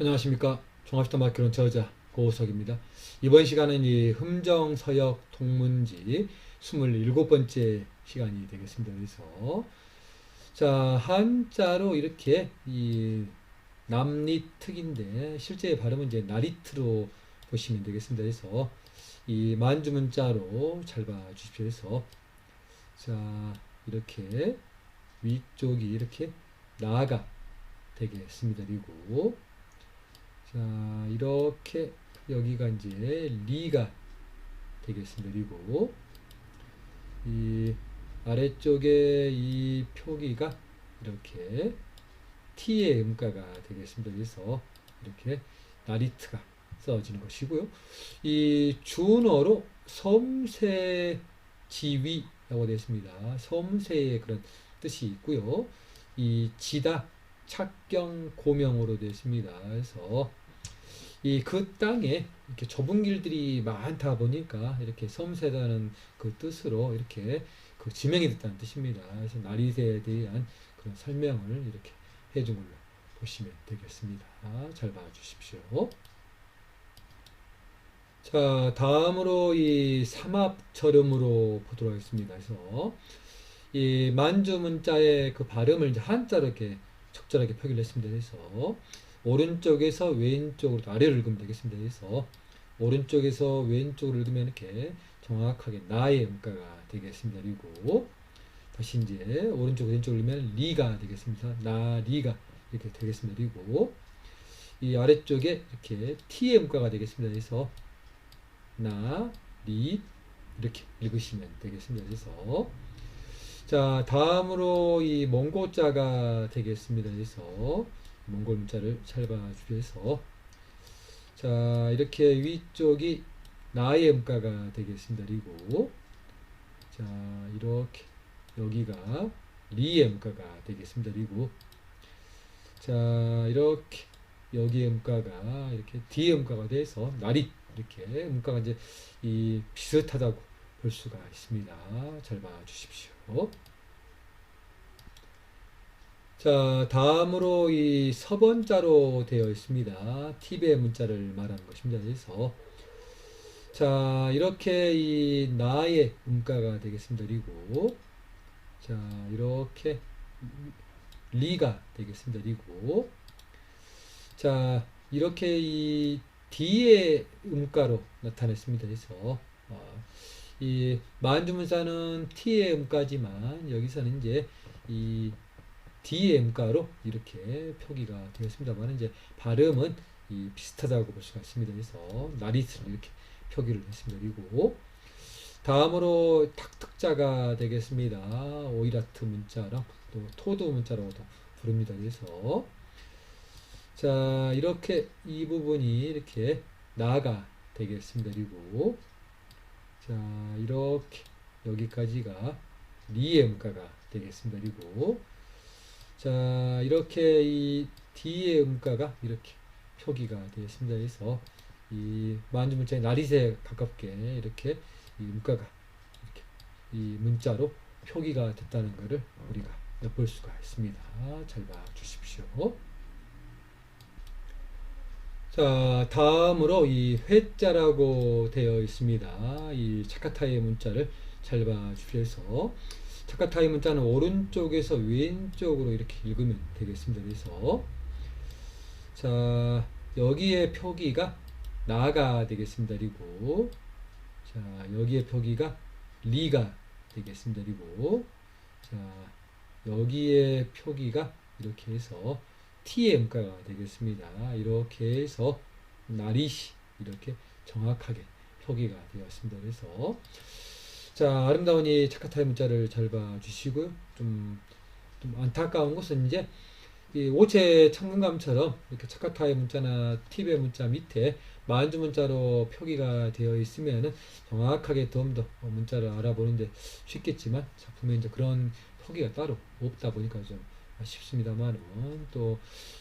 안녕하십니까. 종합시다마켓론 저자 고우석입니다. 이번 시간은 이 흠정 서역 통문지 27번째 시간이 되겠습니다. 그래서 자, 한자로 이렇게 이 남리특인데 실제 발음은 이제 나리트로 보시면 되겠습니다. 그래서 이 만주문자로 잘 봐주십시오. 그래서 자, 이렇게 위쪽이 이렇게 나가 되겠습니다. 그리고 자 이렇게 여기가 이제 리가 되겠습니다. 그리고 이 아래쪽에 이 표기가 이렇게 T의 음가가 되겠습니다. 그래서 이렇게 나리트가 써지는 것이고요. 이 준어로 섬세 지위라고 되어 있습니다. 섬세의 그런 뜻이 있고요. 이 지다 착경 고명으로 되어 있습니다. 그래서 이 그 땅에 이렇게 좁은 길들이 많다 보니까 이렇게 섬세다는 그 뜻으로 이렇게 그 지명이 됐다는 뜻입니다. 그래서 나리새에 대한 그런 설명을 이렇게 해준 걸로 보시면 되겠습니다. 잘 봐주십시오. 자, 다음으로 이 삼합절음으로 보도록 하겠습니다. 그래서 이 만주 문자의 그 발음을 이제 한자로 이렇게 적절하게 표기를 했습니다. 그래서 오른쪽에서 왼쪽으로 아래로 읽으면 되겠습니다. 그래서 오른쪽에서 왼쪽으로 읽으면 이렇게 정확하게 나의 음가가 되겠습니다. 그리고 다시 이제 오른쪽 왼쪽으로 읽으면 리가 되겠습니다. 나 리가 이렇게 되겠습니다. 그리고 이 아래쪽에 이렇게 T의 음가가 되겠습니다. 그래서 나, 리 이렇게 읽으시면 되겠습니다. 그래서 자 다음으로 이 몽고자가 되겠습니다. 그래서 몽골 문자를 잘 봐주셔서 자 이렇게 위쪽이 나의 음가가 되겠습니다. 그리고 자 이렇게 여기가 리의 음가가 되겠습니다. 그리고 자 이렇게 여기의 음가가 이렇게 뒤의 음가가 돼서 나리 이렇게 음가가 이제 이 비슷하다고 볼 수가 있습니다. 잘 봐주십시오. 자, 다음으로 이 서번자로 되어 있습니다. 팁의 문자를 말하는 것입니다. 그래서 자, 이렇게 이 나의 음가가 되겠습니다. 그리고 자, 이렇게 리가 되겠습니다. 그리고 자, 이렇게 이 D의 음가로 나타냈습니다. 그래서 어, 이 만주문사는 T의 음가지만 여기서는 이제 이 D의 음가로 이렇게 표기가 되었습니다만 이제 발음은 이 비슷하다고 볼 수가 있습니다. 그래서 나리스를 이렇게 표기를 했습니다. 그리고 다음으로 탁특자가 되겠습니다. 오이라트 문자랑 또 토드 문자라고도 부릅니다. 그래서 자 이렇게 이 부분이 이렇게 나가 되겠습니다. 그리고 자 이렇게 여기까지가 리의 음가가 되겠습니다. 그리고 자 이렇게 이 D의 음가가 이렇게 표기가 되었습니다. 그래서 이 만주문자의 나리세 가깝게 이렇게 이 음가가 이렇게 이 문자로 표기가 됐다는 것을 우리가 엿볼 수가 있습니다. 잘 봐주십시오. 자, 다음으로 이 회자라고 되어 있습니다. 이 차카타의 문자를 잘 봐주셔서 차카타의 문자는 오른쪽에서 왼쪽으로 이렇게 읽으면 되겠습니다. 그래서 자, 여기에 표기가 나가 되겠습니다. 그리고 자, 여기에 표기가 리가 되겠습니다. 그리고 자, 여기에 표기가 이렇게 해서 T의 음가가 되겠습니다. 이렇게 해서 나리시 이렇게 정확하게 표기가 되었습니다. 그래서 자 아름다운 이 차카타의 문자를 잘 봐주시고요. 좀, 좀 안타까운 것은 이제 이 오체 청문감처럼 이렇게 차카타의 문자나 팁의 문자 밑에 만주 문자로 표기가 되어 있으면은 정확하게 좀더 문자를 알아보는데 쉽겠지만 작품에 이제 그런 표기가 따로 없다 보니까 좀 아쉽습니다만은 또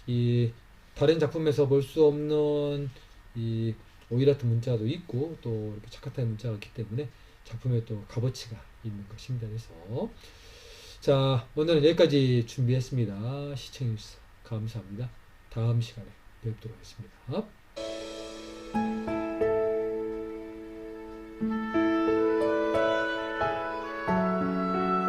이 다른 작품에서 볼 수 없는 이 오이라트 문자도 있고 또 이렇게 차카타의 문자가 있기 때문에 작품에 또 값어치가 있는 것입니다. 그래서 자 오늘은 여기까지 준비했습니다. 시청해주셔서 감사합니다. 다음 시간에 뵙도록 하겠습니다.